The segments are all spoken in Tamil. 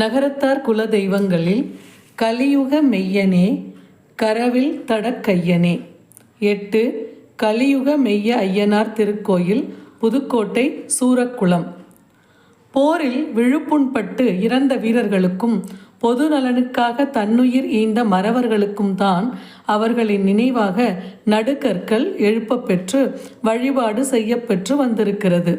நகரத்தார் குல தெய்வங்களில் கலியுக மெய்யனே கரவில் தடக்கையனே. எட்டு கலியுக மெய்ய ஐயனார் திருக்கோயில் புதுக்கோட்டை சூரக்குளம். போரில் விழுப்புண்பட்டு இறந்த வீரர்களுக்கும் பொது நலனுக்காக தன்னுயிர் ஈந்த மறவர்களுக்கும் தான் அவர்களின் நினைவாக நடுக்கற்கள் எழுப்பப்பெற்று வழிபாடு செய்யப்பெற்று வந்திருக்கிறது.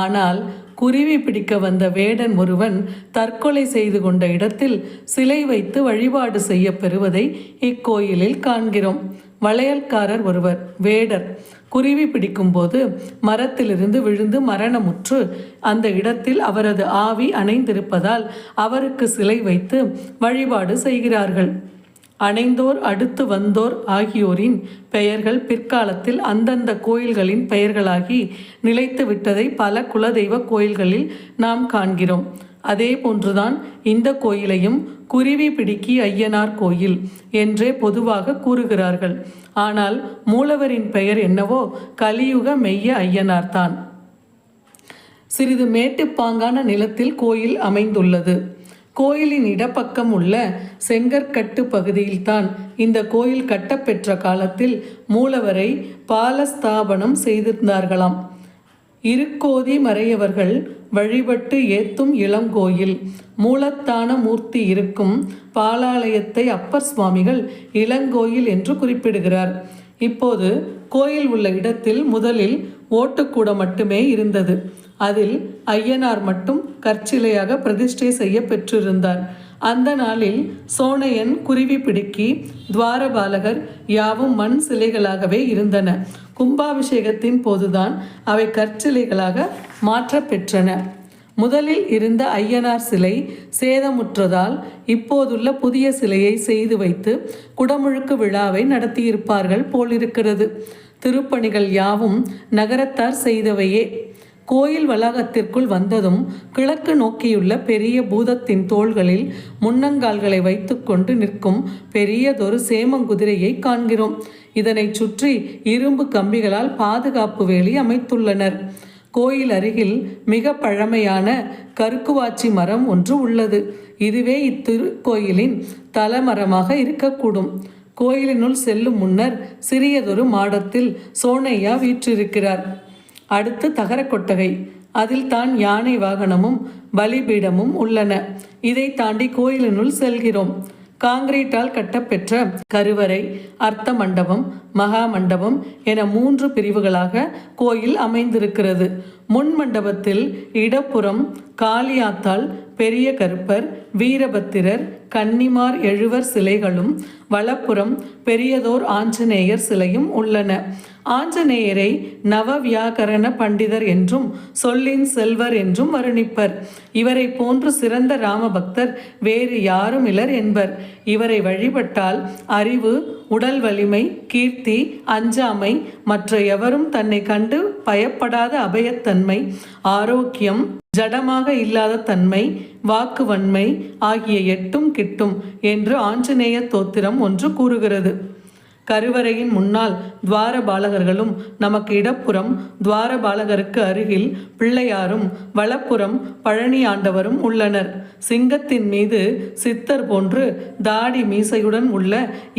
ஆனால் குருவி பிடிக்க வந்த வேடன் ஒருவன் தற்கொலை செய்து கொண்ட இடத்தில் சிலை வைத்து வழிபாடு செய்ய பெறுவதை இக்கோயிலில் காண்கிறோம். வளையல்காரர் ஒருவர் வேடர் குருவி பிடிக்கும்போது மரத்திலிருந்து விழுந்து மரணமுற்று அந்த இடத்தில் அவரது ஆவி அணைந்திருப்பதால் அவருக்கு சிலை வைத்து வழிபாடு செய்கிறார்கள். அணைந்தோர் அடுத்து வந்தோர் ஆகியோரின் பெயர்கள் பிற்காலத்தில் அந்தந்த கோயில்களின் பெயர்களாகி நிலைத்து விட்டதை பல குலதெய்வ கோயில்களில் நாம் காண்கிறோம். அதே போன்றுதான் இந்த கோயிலையும் குருவி பிடிக்கி ஐயனார் கோயில் என்றே பொதுவாக கூறுகிறார்கள். ஆனால் மூலவரின் பெயர் என்னவோ கலியுக மெய்ய ஐயனார்தான் சிறிது மேட்டுப்பாங்கான நிலத்தில் கோயில் அமைந்துள்ளது. கோயிலின் இடப்பக்கம் உள்ள செங்கற்கட்டு பகுதியில்தான் இந்த கோயில் கட்டப்பெற்ற காலத்தில் மூலவரை பாலஸ்தாபனம் செய்திருந்தார்களாம். இருக்கோதி மறையவர்கள் வழிபட்டு ஏத்தும் இளங்கோயில் மூலத்தான மூர்த்தி இருக்கும் பாலாலயத்தை அப்பர் சுவாமிகள் இளங்கோயில் என்று குறிப்பிடுகிறார். இப்போது கோயில் உள்ள இடத்தில் முதலில் ஓட்டுக்கூடம் மட்டுமே இருந்தது. அதில் ஐயனார் மட்டும் கற்சிலையாக பிரதிஷ்டை செய்ய பெற்றிருந்தார். அந்த நாளில் சோனையன் குருவி பிடுக்கி துவாரபாலகர் யாவும் மண் சிலைகளாகவே இருந்தன. கும்பாபிஷேகத்தின் போதுதான் அவை கற்சிலைகளாக மாற்றப்பெற்றன. முதலில் இருந்த ஐயனார் சிலை சேதமுற்றதால் இப்போதுள்ள புதிய சிலையை செய்து வைத்து குடமுழுக்கு விழாவை நடத்தியிருப்பார்கள் போலிருக்கிறது. திருப்பணிகள் யாவும் நகரத்தார் செய்தவையே. கோயில் வளாகத்திற்குள் வந்ததும் கிழக்கு நோக்கியுள்ள பெரிய பூதத்தின் தோள்களில் முன்னங்கால்களை வைத்துக்கொண்டு நிற்கும் பெரியதொரு சேமங்குதிரையை காண்கிறோம். இதனைச் சுற்றி இரும்பு கம்பிகளால் பாதுகாப்பு வேலி அமைத்துள்ளனர். கோயில் அருகில் மிக பழமையான கருக்குவாச்சி மரம் ஒன்று உள்ளது. இதுவே இத்திருக்கோயிலின் தலமரமாக இருக்கக்கூடும். கோயிலினுள் செல்லும் முன்னர் சிறியதொரு மாடத்தில் சோனையா வீற்றிருக்கிறார். அடுத்து தகர கொட்டகை அதில் தான் யானை வாகனமும் பலிபீடமும் உள்ளன. இதை தாண்டி கோயிலினுள் செல்கிறோம். காங்கிரீட்டால் கட்டப்பெற்ற கருவறை அர்த்த மண்டபம் மகா மண்டபம் என மூன்று பிரிவுகளாக கோயில் அமைந்திருக்கிறது. முன் மண்டபத்தில் இடப்புறம் காளியாத்தால் பெரிய கருப்பர் வீரபத்திரர் கன்னிமார் எழுவர் சிலைகளும் வலப்புறம் பெரியதோர் ஆஞ்சநேயர் சிலையும் உள்ளன. ஆஞ்சநேயரை நவவியாகரண பண்டிதர் என்றும் சொல்லின் செல்வர் என்றும் வருணிப்பர். இவரை போன்று சிறந்த ராமபக்தர் வேறு யாரும் இலர் என்பர். இவரை வழிபட்டால் அறிவு உடல் வலிமை கீர்த்தி அஞ்சாமை மற்ற எவரும் தன்னை கண்டு பயப்படாத அபயத்தன்மை ஆரோக்கியம் ஜடமாக இல்லாத தன்மை வாக்கு வன்மை ஆகிய எட்டும் கிட்டும் என்று ஆஞ்சநேய தோத்திரம் ஒன்று கூறுகிறது. கருவறையின் முன்னால் துவார பாலகர்களும் நமக்கு இடப்புறம் துவார பாலகருக்கு அருகில் பிள்ளையாரும் வலப்புறம் பழனி ஆண்டவரும் உள்ளனர். சிங்கத்தின் மீது சித்தர் போன்று தாடி மீசையுடன் உள்ள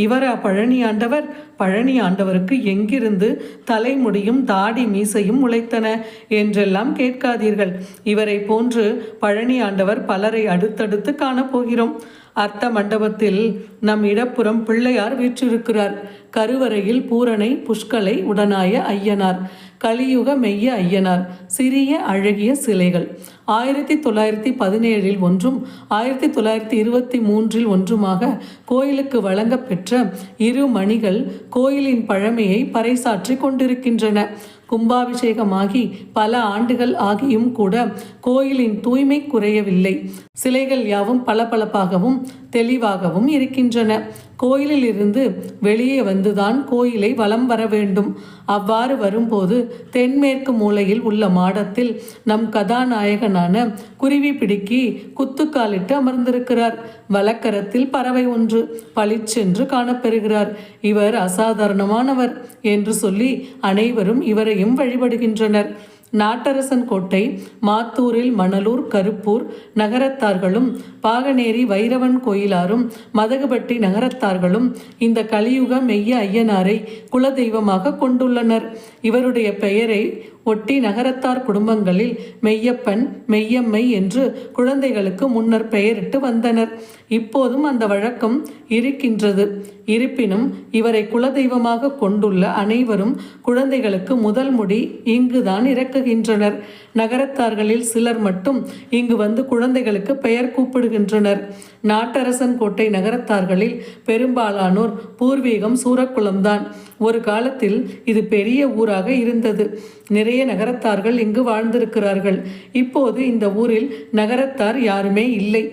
இவரா பழனி ஆண்டவர்? பழனி ஆண்டவருக்கு எங்கிருந்து தலைமுடியும் தாடி மீசையும் உழைத்தன என்றெல்லாம் கேட்காதீர்கள். இவரை போன்று பழனி ஆண்டவர் பலரை அடுத்தடுத்து காணப்போகிறோம். அர்த்த மண்டபத்தில் நம் இடப்புறம் பிள்ளையார் வீற்றிருக்கிறார். கருவறையில் பூரணை புஷ்கலை உடனாய ஐயனார். கலியுக மெய்ய ஐயனார் சிறிய அழகிய சிலைகள். ஆயிரத்தி தொள்ளாயிரத்தி பதினேழில் ஒன்றும் ஆயிரத்தி தொள்ளாயிரத்தி இருபத்தி மூன்றில் ஒன்றுமாக கோயிலுக்கு வழங்கப்பெற்ற இரு மணிகள் கோயிலின் பழமையை பறைசாற்றி கொண்டிருக்கின்றன. கும்பாபிஷேகமாகி பல ஆண்டுகள் ஆகியும் கூட கோயிலின் தூய்மை குறையவில்லை. சிலைகள் யாவும் பளபளப்பாகவும் தெளிவாகவும் இருக்கின்றன. கோயிலில் இருந்து வெளியே வந்துதான் கோயிலை வலம் வர வேண்டும். அவ்வாறு வரும்போது தென்மேற்கு மூலையில் உள்ள மாடத்தில் நம் கதாநாயகனான குருவி பிடுக்கி குத்துக்காலிட்டு அமர்ந்திருக்கிறார். வலக்கரத்தில் பறவை ஒன்று பளிச்சென்று காணப்பெறுகிறார். இவர் அசாதாரணமானவர் என்று சொல்லி அனைவரும் இவரையும் வழிபடுகின்றனர். நாட்டரசன் கோட்டை மாத்தூரில் மணலூர் கருப்பூர் நகரத்தார்களும் பாகனேரி வைரவன் கோயிலாரும் மதகுபட்டி நகரத்தார்களும் இந்த கலியுக மெய்ய ஐயனாரை குலதெய்வமாக கொண்டுள்ளனர். இவருடைய பெயரை ஒட்டி நகரத்தார் குடும்பங்களில் மெய்யப்பன் மெய்யம்மை என்று குழந்தைகளுக்கு முன்னர் பெயரிட்டு வந்தனர். இப்போதும் அந்த வழக்கம் இருக்கின்றது. இருப்பினும் இவரை குலதெய்வமாக கொண்டுள்ள அனைவரும் குழந்தைகளுக்கு முதல் முடி இங்குதான் இறக்குகின்றனர். நகரத்தார்களில் சிலர் மட்டும் இங்கு வந்து குழந்தைகளுக்கு பெயர் கூப்பிடுகின்றனர். நாட்டரசன் கோட்டை நகரத்தார்களில் பெரும்பாலானோர் பூர்வீகம் சூரக்குளம்தான். ஒரு காலத்தில் இது பெரிய ஊராக இருந்தது. நிறைய நகரத்தார்கள் இங்கு வாழ்ந்திருக்கிறார்கள். இப்போது இந்த ஊரில் நகரத்தார் யாருமே இல்லை.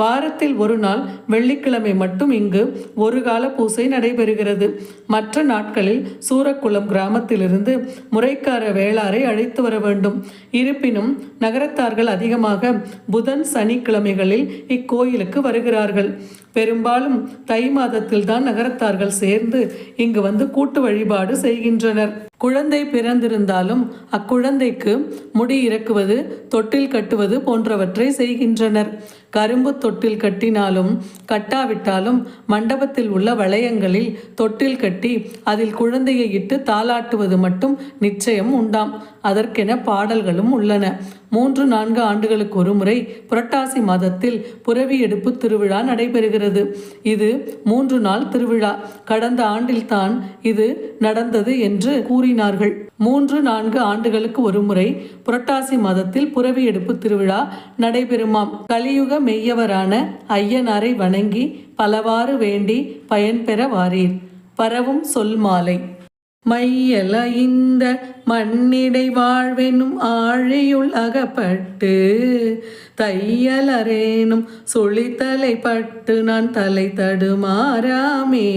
வாரத்தில் ஒரு நாள் வெள்ளிக்கிழமை மட்டும் இங்கு ஒரு கால பூசை நடைபெறுகிறது. மற்ற நாட்களில் சூரக்குளம் கிராமத்திலிருந்து முறைக்கார வேளாரை அழைத்து வர வேண்டும். இருப்பினும் நகரத்தார்கள் அதிகமாக புதன் சனிக்கிழமைகளில் இக்கோயிலுக்கு வருகிறார்கள். பெரும்பாலும் தை மாதத்தில்தான் நகரத்தார்கள் சேர்ந்து இங்கு வந்து கூட்டு வழிபாடு செய்கின்றனர். குழந்தை பிறந்திருந்தாலும் அக்குழந்தைக்கு முடி இறக்குவது தொட்டில் கட்டுவது போன்றவற்றை செய்கின்றனர். கரும்பு தொட்டில் கட்டினாலும் கட்டாவிட்டாலும் மண்டபத்தில் உள்ள வளையங்களில் தொட்டில் கட்டி அதில் குழந்தையை இட்டு தாளாட்டுவது மட்டும் நிச்சயம் உண்டாம். அதற்கென பாடல்களும் உள்ளன. மூன்று நான்கு ஆண்டுகளுக்கு ஒரு முறை புரட்டாசி மாதத்தில் புரவி எடுப்பு திருவிழா நடைபெறுகிறது. இது மூன்று நாள் திருவிழா. கடந்த ஆண்டில்தான் இது நடந்தது என்று கூறி கூறினார்கள். மூன்று நான்கு ஆண்டுகளுக்கு ஒரு முறை புரட்டாசி மாதத்தில் புரவி எடுப்பு திருவிழா நடைபெறுமாம். கலியுக மெய்யவரான ஐயனாரை வணங்கி பலவாறு வேண்டி பயன்பெற வாரீர். பரவும் சொல் மாலை. மையல இந்த மண்ணிடை வாழ்வெனும் ஆழியுள் அகப்பட்டு தையலரேனும் சுழித்தலை பட்டு நான் தலை தடுமாறாமே.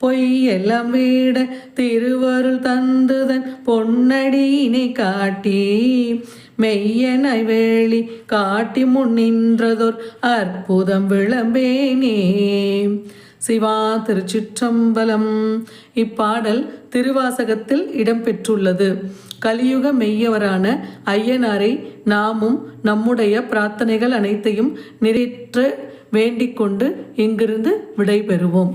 பொய்யெல்லாம் வீட திருவருள் தந்துதன் பொன்னடியினை காட்டி மெய்யனை வேளி காட்டி முன் நின்றதோர் அற்புதம் விளம்பேனே. சிவா திருச்சிற்றம்பலம். இப்பாடல் திருவாசகத்தில் இடம்பெற்றுள்ளது. கலியுக மெய்யவரான ஐயனாரை நாமும் நம்முடைய பிரார்த்தனைகள் அனைத்தையும் நிறைவேற்ற வேண்டிக் கொண்டு இங்கிருந்து விடைபெறுவோம்.